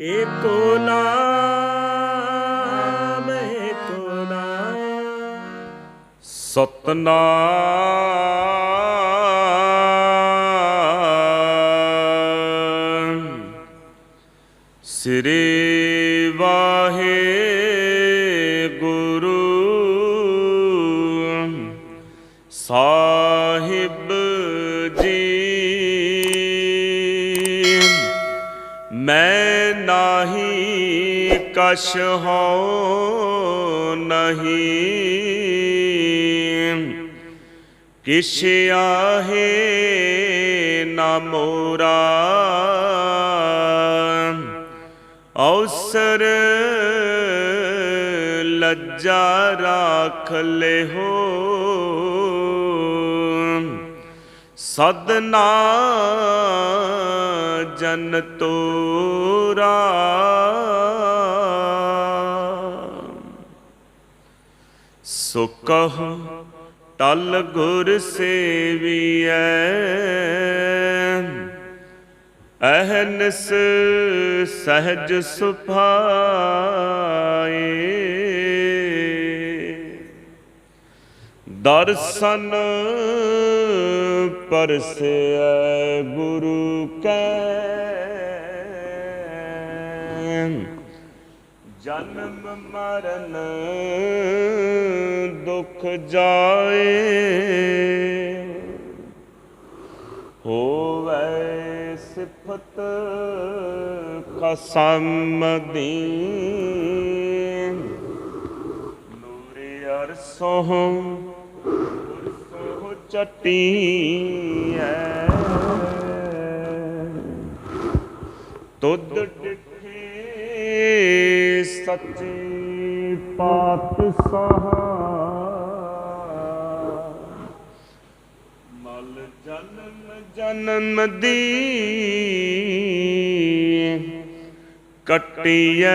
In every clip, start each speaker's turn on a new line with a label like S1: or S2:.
S1: ਏਕੋ ਨਾਮ ਏਕੋ ਨਾਮ। ਸਤਨਾਮ। ਸ੍ਰੀ ਵਾਹਿਗੁਰੂ ਮੈਂ ਨਾਹੀ ਕਛ ਹਉ ਨਹੀਂ ਕਿਛ ਆਹੇ ਨਾ ਮੋਰਾ ਅਵਸਰ ਲੱਜਾ ਰਾਖ ਲਿਓ ਸਦਨਾ ਜਨ ਤੋਰਾ। ਸੋ ਕਹੋ ਟਲ ਗੁਰ ਸੇਵੀਐ। ਅਹਨਸ ਸਹਜ ਸੁਭਾਏ। ਦਰਸ਼ਨ ਪਰਸੈ ਗੁਰੂ ਕੈ ਜਨਮ ਮਰਨ ਦੁਖ ਜਾਏ। ਹੋਵੇ ਸਿਫਤ ਖਸਮ ਦੀ ਨੂਰੇ ਅਰਸੋਂ ਚਟੀ ਹੈ ਤੁਧ ਡਿਠੇ ਸੱਚੇ ਪਾਤਸ਼ਾਹ ਮਲ ਜਨਮ ਜਨਮ ਦੀ ਕਟਿਐ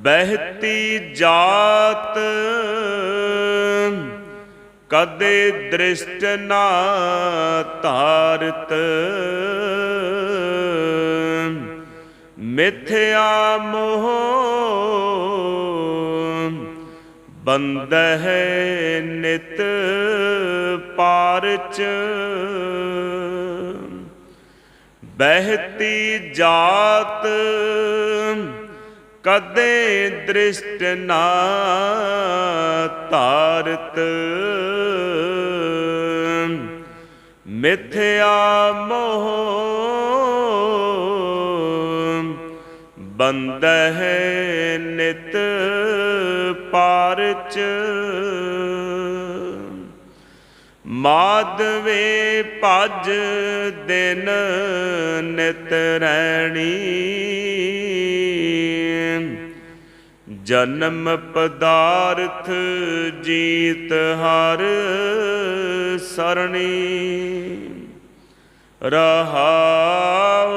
S1: ਬਹਿਤੀ ਜਾਤ ਕਦੇ ਦ੍ਰਿਸ਼ਟ ਨਾ ਧਾਰਤ। ਮਿਥਿਆ ਮੋਹ ਬੰਦ ਬੰਦਹਿ ਨਿਤ ਪਾਰਚ। ਬਹਿਤੀ ਜਾਤ ਕਦੇ ਦ੍ਰਿਸ਼ਟ ਨਾ ਧਾਰਤ। ਮਿਥਿਆ ਮੋਹ ਬੰਦਹਿ ਨਿਤ ਪਾਰਚ। ਮਾਧਵੇ ਭਜ ਦਿਨ ਨਿਤ ਰਹਿਣੀ ਜਨਮ ਪਦਾਰਥ ਜੀਤ ਹਰ ਸਰਣੀ। ਰਹਾਉ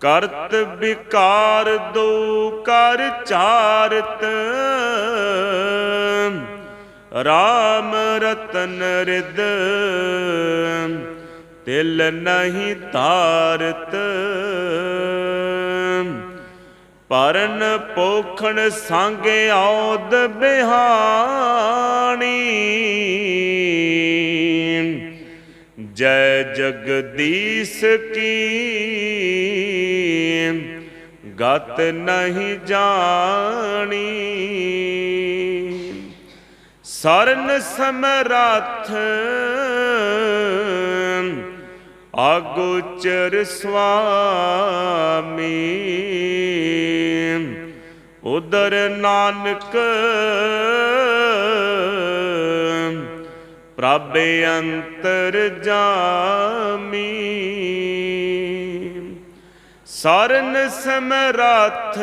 S1: ਕਰਤ ਵਿਕਾਰ ਦੋ ਕਰ ਚਾਰਤ। ਰਾਮ ਰਤਨ ਰਿਦ ਤਿਲ ਨਹੀਂ ਤਾਰਤ ਪਰਨ ਪੋਖਣ ਸੰਗ ਆਉਦ ਬਿਹਾਣੀ। ਜੈ ਜਗਦੀਸ਼ ਕੀ? ਗਤ ਨਹੀਂ ਜਾਣੀ। ਸਰਨ ਸਮਰੱਥ ਆਗੋਚਰ ਸੁਆਮੀ ਉਦਰ ਨਾਨਕ ਪ੍ਰਭ ਅੰਤਰ ਜਾਮੀ। ਸਰਨ ਸਮਰੱਥ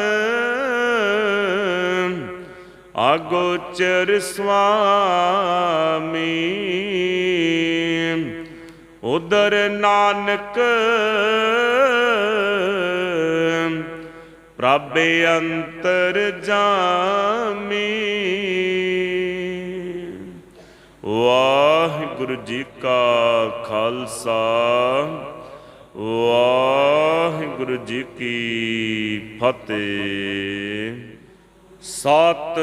S1: ਅਗੋਚਰ ਸੁਆਮੀ। ਉਦਰ ਨਾਨਕ ਪ੍ਰਭ ਅੰਤਰ ਜਾਮੀ। ਵਾਹਿਗੁਰੂ ਜੀ ਕਾ ਖਾਲਸਾ, ਵਾਹਿਗੁਰੂ ਜੀ ਕੀ ਫਤਿਹ। ਸਤ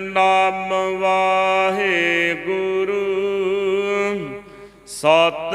S1: ਨਾਮ ਵਾਹਿਗੁਰੂ ਸਤ